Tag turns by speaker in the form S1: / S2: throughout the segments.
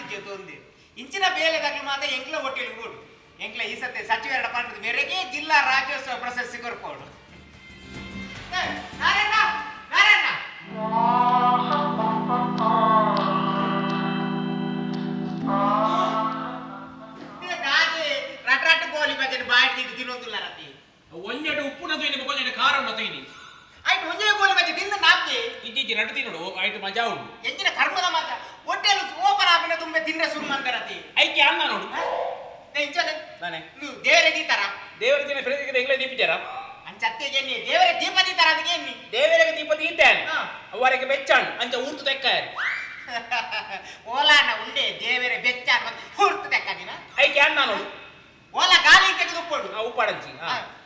S1: ಅಡ್ಡ ಪಾರ್ತಿದ್ಯ ತೊಂದಿ ಇಂಚಿನ ಬೇಲೆ ದಾಖಲು ಮಾತ್ರ ಎಂಕ್ಲ ಹೋಟೆಲ್ ಕೂಡು ಎಂಕ್ಲ ಈ ಸತಿ ಸಚಿವ ಎರಡ ಪಂಡದ ಮೇರೆಗೆ ಜಿಲ್ಲಾ ರಾಜ್ಯೋತ್ಸವ ಪ್ರಶಸ್ತಿ ಕೊರ್ಕೋಡು ಏ, ನಾರಾಯಣ ನಾರಾಯಣ ಏ, ನಾಗೆ ರಟ್ ರಟ್ ಗೋಲಿ ಬಜೆಟ್ ಬಾಯಿ ತಿಂದು ತಿನ್ನೋದಿಲ್ಲ ರತಿ
S2: ಒಂಜೆಡು ಉಪ್ಪುನ ತೊಯ್ನಿ ಒಂಜೆಡು ಖಾರನ ತೊಯ್ನಿ
S1: ಆಯ್ತು ಒಂದೇ ಗೋಲಿ ಬಜೆಟ್ ತಿಂದು ನಾಪ್ಗೆ
S2: ಇಜ್ಜಿಜ್ಜಿ ನಡು ತಿನ್ನೋಡು ಆಯ್ತು ಮಜಾ ಉಂಟು
S1: ಎಂಚಿನ ಕರ್ಮದ ಮಾತ್ರ ಹೋಟೆಲ್ ಆಗಿನ ತುಂಬೆ ತಿಂದ್ರೆ ಶುರು ಮಾಡ್ತಾರತಿ.
S2: ಐಕೆ ಅನ್ನ ನೋಡು.
S1: ನಾನೆ
S2: ನಾನೇ.
S1: ನೀವು ದೇವರೇ ದೀತಾರ?
S2: ದೇವರ ದಿನ ಫ್ರೆಂಡ್ಗೆ ಎಂಗ್ಲೇ ದೀಪಿಚಾರ
S1: ಅಂಚತ್ತೆಗೆ ನೀ? ದೇವರ ದೀಪ ದೀತಾರ ಅದಕ್ಕೆ ನೀ?
S2: ದೇವರಿಗೆ ದೀಪ ದೀತೆ
S1: ಹಾ.
S2: ಅವರಿಗೆ ಬೆಚ್ಚಾಣ್ ಅಂಚ ಊರ್ತು ತೆಕ್ಕ
S1: ಓಲಾನ ಉಂಡೆ ದೇವರ ಬೆಚ್ಚ ಮತ್ತೆ ಹುರ್ತು ತೆಕ್ಕದಿನ
S2: ಐಕೆ ಅನ್ನ ನೋಡು.
S1: ಓಲ ಗಾಲಿ ತೆಗೆದು ಉಪ್ಪೋಡು.
S2: ಆ ಉಪ್ಪಾಡಂಚಿ.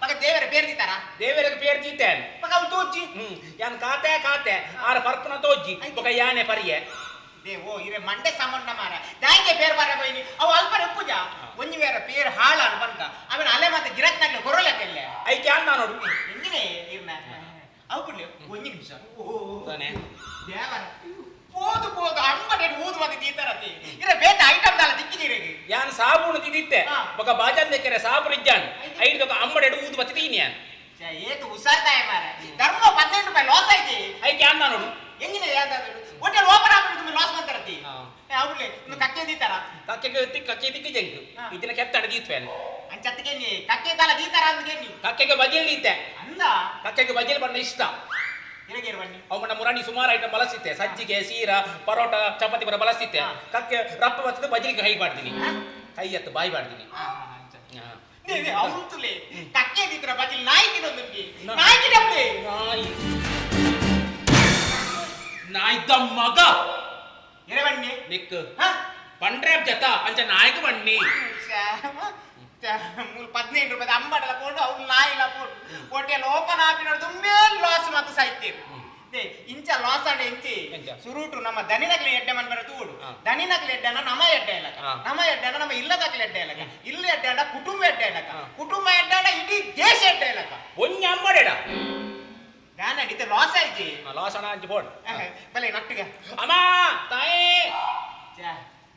S1: ಮಗ ದೇವರ ಬೇರೆ ದೀತಾರ?
S2: ದೇವರಿಗೆ ಪೇರ್ ದೀತೆ
S1: ಮಗ ಅವ್ನು ತೋಜಿ
S2: ಹ್ಮ್ ಯಾನ್ ಕಾತೆ ಕಾತೆ ಆರ ಪರ್ಪನ ತೋಜ್ಜಿ. ಮಗ ಯಾನೆ ಪರಿಯೆ.
S1: ದೇ ಓ ಇರೆ ಮಂಡೆ ಸಾಮಣ್ಣ ಮಾರ. ದಾಯಿಗೆ ಬೇರೆ ಬಾರ ಬೈನಿ. ಅವು ಅಲ್ಪ ಉಪ್ಪುಜ? ಒಂಜಿ ಬೇರೆ ಪೇರ್ ಹಾಳ ಅನ್ಬಂಕ ಆಮೇಲೆ ಅಲೆ ಮತ್ತೆ ಗಿರಕ್ನಾಗ್ಲೆ ಕೊರಲಕ್ಕೆಲ್ಲ
S2: ಐಕೆ ಅನ್ನ ನೋಡು.
S1: ಎಂದಿನೇ ಇರ್ನ? ಅವು ಬಿಡ್ಲಿ ಒಂಜಿ ನಿಮಿಷ. ಓ
S2: ತಾನೆ.
S1: ದೇವರ ಪೋದು ಅಂಬಡೆ ಊದು ಮತ್ತೆ ತೀತರತಿ ಇರೆ ಬೇತ ಐಟಮ್ ದಾಲ ದಿಕ್ಕಿದಿರೆಗೆ
S2: ಯಾನ್ ಸಾಬೂನು ತಿದಿತ್ತೆ. ಬೊಕ ಬಾಜನ್ ದೆಕ್ಕರೆ ಸಾಬೂನು ಇಜ್ಜಾನ್ ಐದು. ದೊಕ ಅಂಬಡೆಡು ಊದು ಬತ್ತಿ ತೀನ್ಯಾನ್
S1: ಏತು ಉಸಾರ್ದಾಯ ಮಾರ. ಧರ್ಮ ಪದಿನೆಂಟು ರೂಪಾಯಿ ಲಾಸ್ ಐತಿ
S2: ಐಕೆ ಅನ್ನ ನೋಡು
S1: ಎಂಗಿನ ಯಾವ್ದಾದ್ರು ಹೋಟೆಲ್ ಓಪನ್ ಆಗ್ಬಿಟ್ಟು ತುಂಬ ಲಾಸ್ ಮಾಡ್ತಾರತಿ
S2: ಹಾ.
S1: ಅವ್ಲಿ ಇನ್ನು ಕಕ್ಕೆ ದೀತಾರ
S2: ಕಕ್ಕೆಗೆ ತಿಕ್ ಕಕ್ಕೆ ದಿಕ್ಕಿ ಜಂಕ್
S1: ಹಾ.
S2: ಇದನ್ನ ಕೆತ್ತಡ ದೀತ್ವೆನ್
S1: ಅಂಚತ್ತಿಗೆ ನೀ ಕಕ್ಕೆ ದಾಲ ದೀತಾರ ಅಂದ್ಗೆ ನೀ
S2: ಕಕ್ಕೆಗೆ ಬಜಿಲ್ ದೀತೆ
S1: ಅಂದ?
S2: ಕಕ್ಕೆಗೆ ಬಜಿಲ್ ಬಣ್ಣ ಇಷ್ಟ.
S1: ಇರಗೇರ್ ಬನ್ನಿ?
S2: ಅವನ ಮುರಾಣಿ ಸುಮಾರು ಐಟಮ್ ಬಳಸಿತ್ತೆ ಸಜ್ಜಿಗೆ ಸೀರ ಪರೋಟ ಚಪಾತಿ ಬರ ಬಳಸಿತ್ತೆ
S1: ಹಾ.
S2: ಕಕ್ಕೆ ರಪ್ಪ ಬರ್ತದೆ ಬಜಲಿಗೆ ಕೈ ಮಾಡ್ತೀನಿ
S1: ಹಾ?
S2: ಕೈ ಎತ್ತು ಬಾಯಿ ಮಾಡ್ತೀನಿ
S1: ಹಾ, ಅವ್ನುಂತುಲೆ ಕಕ್ಕೆ ದೀತರ ಬದಿಲ್ ನಾಯಿ ತಿನ್ನೊಂದು
S2: ನಾ-
S1: ನಾಯಿ.
S2: ನಾಯ್ದ ಮಗ.
S1: ಹಾ?
S2: ಪಂಡ್ರೆ ಜತ ಅಂಚ ನಾಯಕ ಬನ್ನಿ.
S1: ಮೂಲ ಪದಿನೈದು ರೂಪಾಯಿ ಅಂಬಡಲ ಕೊಂಡು ಅವ್ರು ನಾಯಿಲ ಕೊಂಡು. ಹೋಟೆಲ್ ಓಪನ್ ಆಪಿನೋಡು ತುಂಬೇ ಲಾಸ್ ಮತ್ತು ಸಾಯ್ತೀರಿ. ದೇ, ಇಂಚ ಲಾಸ್ ಆಡೆ ಇಂಚಿ? ಸುರುಟು ನಮ್ಮ ದನಿನಗ್ಲಿ ಎಡ್ಡೆ ಮನ್ ಬರೋದು ತೂಡು
S2: ಹಾ.
S1: ದನಿನಗ್ಲಿ ಎಡ್ಡೆನ ನಮ್ಮ ಎಡ್ಡೆ ಇಲ್ಲಕ
S2: ನಮ
S1: ನಮ್ಮ ಎಡ್ಡೆನ ನಮ್ಮ ಇಲ್ಲದಗ್ಲಿ ಎಡ್ಡೆ ಇಲ್ಲಕ ಇಲ್ಲ ಎಡ್ಡೆ ಅಡ ಕುಟುಂಬ ಆಯ್ತಿ
S2: ಲಾಸಣ ಅಂಚ ಬೋಡ್
S1: ಬಲೆ ನಟ್ಟುಗ
S2: ಅಮ್ಮ ತಾಯಿ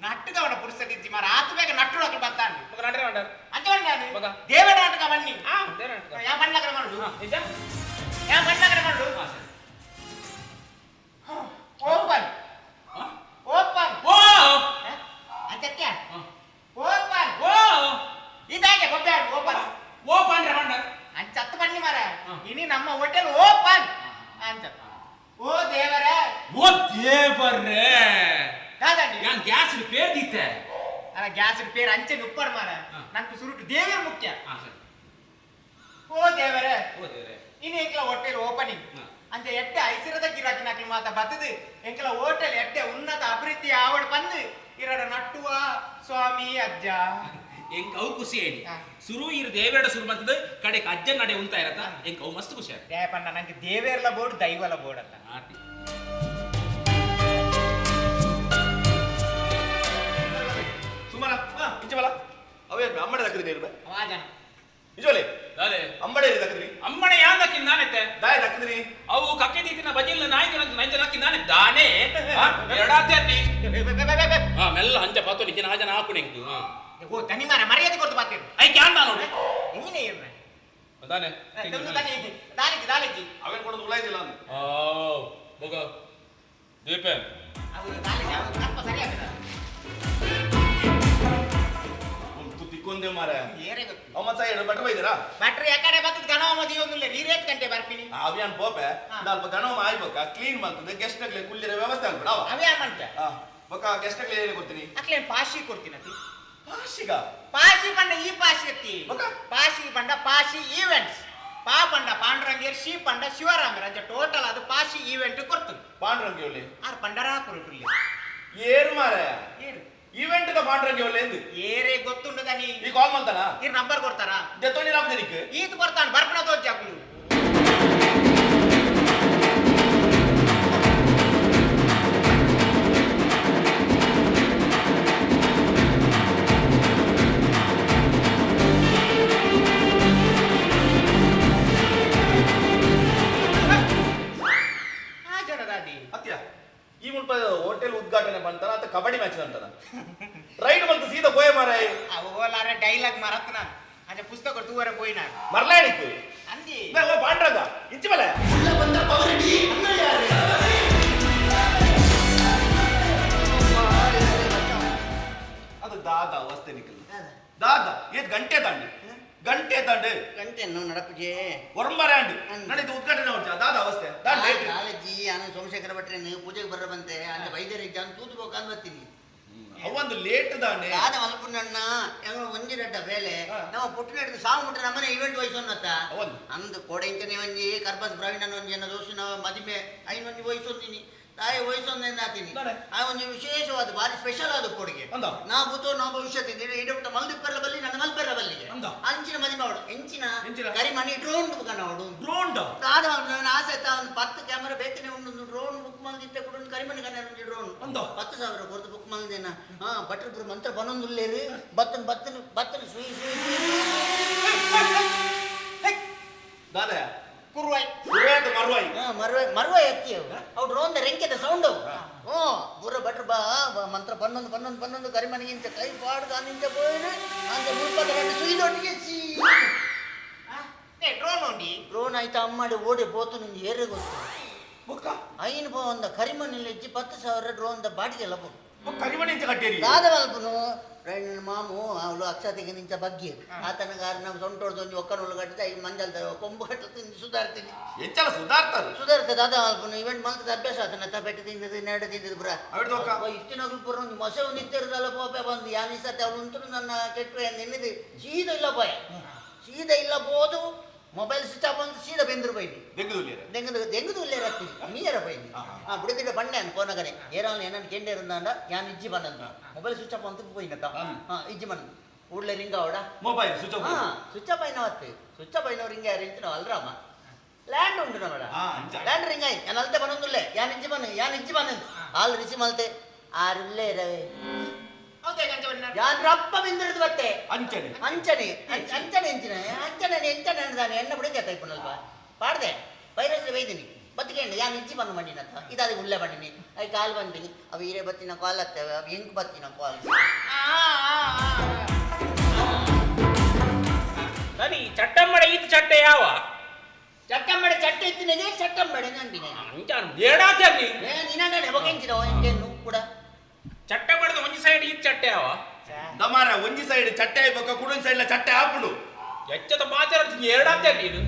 S1: ನಟ್ಟುಗ ಅವನ ಪುರುಸತಿದ್ದಿ ಮಾರ ಆತು ಬೇಗ ನಟ್ಟು ಹಾಕಿ ಬರ್ತಾನೆ
S2: ಮಗ ನಡ್ರೆ ನಡ್ರ
S1: ಅಂತ ಬನ್ನಿ
S2: ಮಗ.
S1: ದೇವರ ನಾಟಕ ಬನ್ನಿ
S2: ಹಾ ದೇವ್ರ ನಾಟಕ.
S1: ಯಾ ಬಣ್ಣಗರ ಮಾಡುದು
S2: ಹಾ, ನಿಜ
S1: ಯಾ ಬಣ್ಣಗರ ಮಾಡುದು
S2: ಹಾ, ಸರಿ.
S1: ಓಪನ್
S2: ಹಾ?
S1: ಓಪನ್
S2: ಓ
S1: ಅಂತ್ಯ
S2: ಹಾ.
S1: ಓಪನ್
S2: ಓ
S1: ಇದಾಗೆ ಗೊಬ್ಬೆ ಓಪನ್
S2: ಓ ಪಂಡ್ರೆ
S1: ಓ ದೇವರ
S2: ಓ ದೇವರೇ
S1: ಕಾದಂಡಿ
S2: ಯಾನ್ ಗ್ಯಾಸ್ ಪೇರ್ ದೀತೆ
S1: ಅಲ್ಲ ಗ್ಯಾಸ್ ಪೇರ್ ಅಂಚೆ ನುಪ್ಪರ್ ಮಾರ
S2: ಹಾ.
S1: ನಂಗೆ ಸುರುಟು ದೇವರ ಮುಖ್ಯ
S2: ಹಾ ಸರಿ
S1: ಓ ದೇವರ
S2: ಓ ದೇವರೇ
S1: ಇನ್ನು ಎಂಕ್ಲ ಹೋಟೆಲ್ ಓಪನಿಂಗ್
S2: ಹಾ.
S1: ಅಂಚೆ ಎಟ್ಟೆ ಐಸಿರದ ಗಿರಾಕಿ ನಾಕ್ಲು ಮಾತ ಬತ್ತದು ಎಂಕ್ಲ ಹೋಟೆಲ್ ಎಟ್ಟೆ ಉನ್ನತ ಅಭಿವೃದ್ಧಿ ಆವಡ್ ಬಂದು ಇರಡ ನಟ್ಟುವ ಸ್ವಾಮಿ ಅಜ್ಜ
S2: ಎಂಕ್ ಅವು ಖುಷಿ ಹೇಳಿ.
S1: ಹಾ.
S2: ಸುರು ಇರು ದೇವೇಡ ಸುರು ಬಂತದ ಕಡೆಗೆ ಅಜ್ಜನ್ ನಡೆ ಉಂತ ಇರತ್ತ ಎಂಕ್ ಅವು ಮಸ್ತ್ ಖುಷಿ ಆಯ್ತು
S1: ದೇಪಣ್ಣ ನಂಗೆ ದೇವೇರ್ಲ ಬೋರ್ಡ್ ದೈವಲ ಬೋರ್ಡ್ ಅಂತ
S2: ಆತಿ.
S3: ಸುಮನ ನಿಜವಲ್ಲ ಅವೇ ಅಮ್ಮಡೆ ದಕ್ಕದಿನಿ ನೀರು
S1: ವಾಜನ
S3: ನಿಜವಲ್ಲಿ
S2: ಅದೇ
S3: ಅಂಬಡೆ ದಕ್ಕದಿನಿ
S2: ಅಮ್ಮನೆ ದಕ್ಕಿನ ನಾನೆತ್ತೆ?
S3: ದಾಯ ದಕ್ಕದಿನಿ
S2: ಅವು ಕಕ್ಕೆ ದೀತಿನ ಬಜಿಲ್ ನಾಯ್ಕ ನಂಜ ದಕ್ಕಿನ ನಾನೆ ದಾನೆ. ಎರಡಾತೆ ಹಾ ಮೆಲ್ಲ ಹಂಚ ಪಾತು ನಿಜ ನಾಜನ ಹಾಕು ನೆಂಕು
S1: ತನಿ ಮಾರ ಮರ್ಯಾದೆ ಕೊಡ್ತು ಬಾತಿರು
S2: ಐ ಕ್ಯಾನ್ ನಾನು
S1: ಎಂಗಿನೇ ಇರ್ನ
S2: ಅದಾನೆ
S1: ದಾಲಿಜಿ ದಾಲಿಜಿ
S3: ಅವೇನು ಕೊಡೋದು ಉಳಾಯ್ದಿಲ್ಲ ಅಂದು?
S2: ಆ ಮಗ ದೀಪನ್
S1: ಅವರು ದಾಲಿಜಿ ಅವರು ತಪ್ಪ ಸರಿಯಾಗಿಲ್ಲ
S3: ಒಂದು ತಿಕ್ಕೊಂದೆ ಮಾರ
S1: ಏರೇ ಗೊತ್ತು
S3: ಅವ ಮತ್ತ ಎರಡು ಬಟ್ಟ ಬೈದಿರಾ?
S1: ಬ್ಯಾಟ್ರಿ ಯಾಕಡೆ ಬತ್ತದ ಗಣವ ಮದಿ ಒಂದಿಲ್ಲ ರೀರೇಟ್ ಗಂಟೆ ಬರ್ತೀನಿ.
S3: ಅವ್ಯಾನ್ ಪೋಪೆ
S1: ಹಾ.
S3: ನಾಲ್ಪ ಗಣವ ಆಯ್ಬೇಕ ಕ್ಲೀನ್ ಮಾಡ್ತದೆ ಗೆಸ್ಟ್ ಆಗ್ಲಿ ಕುಲ್ಲಿರ ವ್ಯವಸ್ಥೆ ಅನ್ಬಿಡ ಅವ.
S1: ಅವೇ ಮಾಡ್ತ?
S3: ಹಾ ಬೊಕ ಗೆಸ್ಟ್ ಆಗ್ಲಿ ಕೊಡ್ತೀನಿ?
S1: ಅಕ್ಲೇನ್ ಪಾಶಿ ಕೊಡ್ತೀನತಿ
S3: ಭಾಷಿಗ
S1: ಪಾಶಿ ಬಂಡ ಈ ಪಾಶಿ ಎತ್ತಿ
S3: ಬೊಕ?
S1: ಪಾಶಿ ಬಂಡ ಪಾಶಿ ಈವೆಂಟ್ಸ್ ಪಾ ಪಂಡ ಪಾಂಡುರಂಗೇರ್ ಶಿ ಪಂಡ ಶಿವರಾಮರ ಅಂಚ ಟೋಟಲ್ ಅದು ಪಾಶಿ ಈವೆಂಟ್ ಕೊಡ್ತು.
S3: ಪಾಂಡ್ರಂಗಿ ಆರ್
S1: ಆರ್ ಪಂಡರಾಪುರ
S3: ಏರು ಮಾರ
S1: ಏರು
S3: ಈವೆಂಟ್ ದ ಪಾಂಡ್ರಂಗಿ ಒಳ್ಳೆ ಎಂದು?
S1: ಏರೇ ಗೊತ್ತುಂಡು ದನಿ.
S3: ಈ ಕಾಲ್ ಮಾಡ್ತಾನ?
S1: ಈ ನಂಬರ್ ಕೊಡ್ತಾರಾ?
S3: ಜತ್ತೋಣಿ ರಾಮದಿನಿಕ್
S1: ಈತ್ ಕೊಡ್ತಾನ ಬರ್ಪಣ ತೋಜಾಕ್ಲು
S3: ఈ మునుపై హోటల్ ఉద్ఘాటన పని తర్వాత కబడ్డీ మ్యాచ్ అంటారా రైట్ మనకు సీత పోయే
S1: మారాయి ఓలార డైలాగ్ మరత్నా அந்த புஸ்தக தூவர போயினார். மரலா
S3: எனக்கு
S1: அந்தி
S3: நான் பாண்டறதா இஞ்சி மேல. உள்ள வந்த பவரடி அண்ணையாரு அது தாதா அவஸ்தை நிக்கல. தாதா ஏ ಗಂಟೆ தாண்டி? ಗಂಟೆ ತಾಂಡು
S4: ಗಂಟೆ ನಡಪುಜೆ
S3: ಒರಂಬರಾಂಡು ನಡೀತು ಉದ್ಘಾಟನೆ ಮಾಡ್ತೀಯ ದಾದ ಅವಸ್ಥೆ. ದಾದ ಡೇಟ್
S4: ಕಾಲೇಜಿ ನಾನು ಸೋಮಶೇಖರ ಭಟ್ರೇನು ಪೂಜೆಗೆ ಬರ ಬಂತೆ ಅಲ್ಲಿ ವೈದ್ಯರ ಜಾನ್ ತೂತು ಹೋಗಂದ್ ಬರ್ತೀನಿ
S3: ಅವಂದು ಲೇಟ್ ದಾಂಡೆ
S4: ಆದ ಮಲ್ಪುಣ್ಣಣ್ಣ ಹೆಂಗ ಒಂಜಿ ರಡ್ಡ ಬೇಲೆ
S3: ನಮ್ಮ
S4: ನಾವು ಪುಟ್ಟಿನ ಹಿಡಿದು ಸಾವು ಮುಟ್ಟ ನಮ್ಮನೆ ಇವೆಂಟ್ ವಯಸ್ಸು
S3: ಅನ್ನತ್ತ?
S4: ಅಂದು ಕೋಡೆ ಇಂಚನೆ ಒಂಜಿ ಕರ್ಬಸ್ ಪ್ರವೀಣನ ಒಂಜಿ ಎನ್ನ ದೋಸ್ತಿನ ಮದಿಮೆ ಐನ್ ಒಂಜಿ ವಯಸ್ಸೊಂದಿನಿ ತಾಯಿ ವಯಸ್ಸೊಂದಿಂದ ಆತೀನಿ ಆ ಒಂಜಿ ವಿಶೇಷವಾದ ಭಾರಿ ಸ್ಪೆಷಲ್ ಆದ ಕೊಡುಗೆ? ನಾ ಬೂತೋ ನಾ ಭವಿಷ್ಯ ಇಡಬಿಟ್ಟ ಹೆಂಚಿನ
S3: ಹೆಂಚಿನ?
S4: ಕರಿಮಣಿ ಡ್ರೋನ್ ಬುಕ್ಕ ನೋಡು.
S3: ಡ್ರೋನ್
S4: ನಾನು ಆಸೆ ಆಯ್ತಾ ಒಂದು ಪತ್ತು ಕ್ಯಾಮರಾ ಬೇಕನೆ ಒಂದು ಡ್ರೋನ್ ಬುಕ್ ಮಾಡಿದ್ದೆ ಕೂಡ ಒಂದು ಕರಿಮಣಿ ಕನ್ನ ಡ್ರೋನ್
S3: ಉಂಡು.
S4: ಹತ್ತು ಸಾವಿರ ಕೊಡ್ತು ಬುಕ್ ಮಾಡಿದೇನ. ಹಾ ಭಟ್ರು ಇಬ್ರು ಮಂತ್ರ ಬಂದೊಂದುಲ್ಲೇರಿ ಬತ್ತನ ಬತ್ತನ ಬತ್ತನ ಸುಯಿ ಸುಯಿ
S3: ದಾದೆ
S1: ಕುರುವಾಯ್
S3: ಸುರೇಂದ್ರ ಮರ್ವಾಯಿ
S4: ಹಾ, ಮರ್ವೆ. ಮರ್ವೆ ಎತ್ತಿ ಅವು ಅವು ಡ್ರೋನ್ ರೆಂಕೆದ ಸೌಂಡು ಓ ಬುರ ಭಟ್ರು ಬಾ ಬಾ, ಮಂತ್ರ ಬನ್ನೊಂದು ಬನ್ನೊಂದು ಬನ್ನೊಂದು ಕರಿಮಣಿಗಿಂತ ಕೈ ಪಾಡ್ದು ನಿಂತ
S1: ಬೋಯ್ರಿ ಅಂತ ಮುಳ್ಪದ
S4: ಸುಯಿ ರೋನಾಯ್ತ ಅಮ್ಮಾಡಿ ಓಡಿ போத்துன்னு ஏறு ಗೊತ್ತು?
S3: ಬುಕ್ಕ?
S4: ಐನ್ ಪೋ ಒಂದ ಕರಿಮಣ್ಣಲ್ಲಿ ಇಜ್ಜಿ ಪತ್ತು ಸಾವಿರ ಡ್ರೋನ್ದ ಬಾಡಿಗೆ
S3: ಲಭು ಕರಿಮಣಿ ಇಂಚ ಕಟ್ಟೇರಿ?
S4: ಮಾಮು ಅವಳು ಅಕ್ಷತೆಗೆ ನಿಂಚ ಬಗ್ಗೆ. ಆತನ ಗಾರ ನಾವು ಸೊಂಟೋಡ್ದು ಒಂದು ಒಕ್ಕನೊಳು ಕಟ್ಟಿದ ಈಗ ಮಂಜಲ್ದ ಕೊಂಬು ಕಟ್ಟುತ್ತೀನಿ ಸುಧಾರ್ತೀನಿ.
S3: ಎಂಚಲ್ಲ ಸುಧಾರ್ತಾರೆ?
S4: ಸುಧಾರ್ತ ದಾದವಲ್ಪನು ಇವೆಂಟ್ ಮಲ್ತದ ಅಭ್ಯಾಸ ಆತನ ತ ಬೆಟ್ಟ ತಿಂದದ್ದು ನೆರಡು ತಿಂದದ್ದು ಬ್ರ
S3: ಇಷ್ಟಿನಾಗಲು ಪುರ
S4: ಒಂದು ಮೊಸೆ ಒಂದು ಇತ್ತಿರದಲ್ಲ ಪೋಪೆ ಬಂದು ಯಾನಿ ಸತ್ತೆ ಅವಳು ಉಂಟು ನನ್ನ ಕೆಟ್ಟರೆ ನಿನ್ನಿದೆ ಸೀದ ಇಲ್ಲ ಪಾಯ. ಸೀದ ಇಲ್ಲ ಬೋದು ಮೊಬೈಲ್ ಸ್ವಿಚ್ ಆಫ್ ಅಂತ ಸೀದಾ ಬೆಂದರು
S3: ಪೈನಿ
S4: ದೆಂಗದು ದೆಂಗದು ಒಳ್ಳೆ ರತ್ತಿ ನೀರ
S3: ಪೈನಿ
S4: ಆ ಬುಡದಿಟ್ಟ ಪಣ್ಣೆ ಅನ್ ಪೋನಗನೆ ಏರಾಲ್ ಏನನ್ ಕೆಂಡೆ ಇರಂದಾಂಡ ಯಾನ್ ಇಜ್ಜಿ ಬಂದಂತ ಮೊಬೈಲ್ ಸ್ವಿಚ್ ಆಫ್ ಅಂತ ಪೋಯಿನತ
S3: ಹಾ
S4: ಇಜ್ಜಿ ಬಂದ ಊಡ್ಲೆ ರಿಂಗ ಅವಡ
S3: ಮೊಬೈಲ್ ಸ್ವಿಚ್ ಆಫ್
S4: ಹಾ ಸ್ವಿಚ್ ಆಫ್ ಐನ ವತ್ತು ಸ್ವಿಚ್ ಆಫ್ ಐನ ರಿಂಗ
S3: ಯಾರು ಇಂಚಿನ
S4: ಅಲ್ರಾಮ ಲ್ಯಾಂಡ್ ಉಂಡು ನಮ್ಮಡ ಲ್ಯಾಂಡ್ ರಿಂಗ್ ಆಯ್ ಯಾನ್ ಅಲ್ತೆ ಬನ್ನೊಂದುಲ್ಲೆ ಯಾನ್ ಇಜ್ಜಿ ಬನ್ನ ಯಾನ್ ಇಜ್ಜಿ ಬನ್ನ ಆಲ್
S1: ರಿಸಿ ಮಲ್ತೆ ಆರುಲ್ಲೇ
S4: ರವೆ ಯಾರಪ್ಪ ಬಿಂದಿರದು ಬತ್ತೆ
S3: ಅಂಚನೆ.
S4: ಅಂಚನೆ. ಅಂಚನೆ. ಅಂಚನೆ ಅಂಚನೆ ಎಂಚನೆ ಅಂದಾನೆ. ಎಣ್ಣೆ ಬಿಡಿ ಜಾತ ಇಪ್ಪನಲ್ಪ ಪಾಡ್ದೆ. ವೈರಸ್ ಬೈದಿನಿ. ಬತ್ತಿಗೆ ಯಾನ್ ಇಂಚಿ ಬಂದು ಮಾಡಿನ ಇದಾದ ಉಳ್ಳೆ ಮಾಡಿನಿ ಐ ಕಾಲ್ ಬಂದಿನಿ. ಅವ ಹೀರೆ ಬತ್ತಿನ ಕಾಲ್ ಹತ್ತವೆ
S2: ಅವ ಹೆಂಗ್ ಬತ್ತಿನ ಕಾಲ್? ಸರಿ ಚಟ್ಟಮ್ಮಡ
S4: ಈತ ಚಟ್ಟೆ ಯಾವ? ಚಟ್ಟಮ್ಮಡ ಚಟ್ಟ ಇತ್ತಿನ ಚಟ್ಟಮ್ಮಡ
S2: ನಂಬಿನ ಅಂಚಾನು
S4: ಏಡಾಚಲ್ಲಿ ನೀನಾಗಡೆ ಬಗೆಂಚಿರೋ ಎಂಜೆನ್ನು ಕೂಡ.
S2: ಚಟ್ಟೆ ಬಡದ ಒಂಜಿ ಸೈಡ್ ಈ ಚಟ್ಟೆ ಅವ?
S3: ದಮಾರ ಒಂಜಿ ಸೈಡ್ ಚಟ್ಟೆ ಆಯ್ಬೇಕ ಕುಡೊಂದು ಸೈಡ್ಲ ಚಟ್ಟೆ ಹಾಪುಡು
S2: ಎಚ್ಚದ ಬಾಚಾರ ಎರಡಾದ್ಯ ನೀನು?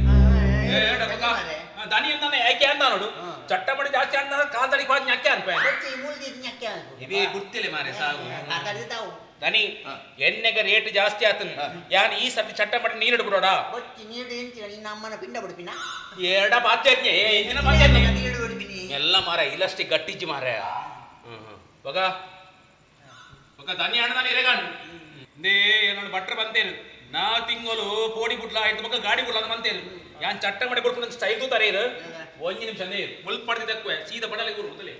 S2: ದನಿ ಅಂತಾನೆ ಯಾಕೆ ಅಂತ ನೋಡು? ಚಟ್ಟ ಬಡಿ ಜಾಸ್ತಿ ಅಂತ ಕಾಲ್ದಡಿ ಬಾಜ್ ನ್ಯಾಕೆ ಅನ್ಪ ಇವೇ ಗುರ್ತಿಲ್ಲ ಮಾರೆ
S4: ಸಾವು
S2: ದನಿ ಎಣ್ಣೆಗೆ ರೇಟ್ ಜಾಸ್ತಿ ಆತನ್. ಯಾನ್ ಈ ಸರ್ತಿ ಚಟ್ಟ ಮಾಡಿ ನೀರಿಡು ಬಿಡೋಡ
S4: ನಮ್ಮನ ಪಿಂಡ ಬಿಡ್ಪಿನ?
S2: ಎರಡ ಬಾತ್ಯಾಜ್ಞೆ ಏ ಇಂದಿನ? ಬಾತ್ಯಾಜ್ಞೆ ಎಲ್ಲ ಮಾರ ಇಲ್ಲಷ್ಟೇ ಗಟ್ಟಿಜ್ಜಿ ಮಾರ ಹ್ಮ್ ಹ್ಮ್. ದನಿ ಹಣ್ಣದಾನೆ ಇರಗಾಂಡು ದೇ ಏನೊಂದು ಭಟ್ರ ಬಂತೇರು. ನಾ ತಿಂಗಳು ಪೋಡಿ ಬುಟ್ಲ ಆಯ್ತು ಮಕ್ಕ ಗಾಡಿ ಗುಡ್ಲ ಅಂತ ಯಾನ್ ಚಟ್ಟ ಮಾಡಿ ಕೊಡ್ಕೊಂಡು ಸ್ಟೈಲ್ ತೂತಾರೆ ಇರು. ಒಂಜಿ ನಿಮಿಷ ಅಂದೇ ಮುಲ್ಪ್ ಮಾಡ್ತಿದ್ದಕ್ಕೂ, ಸೀದಾ ಬಡಲಿ ಗುರು ಮೊದಲೇ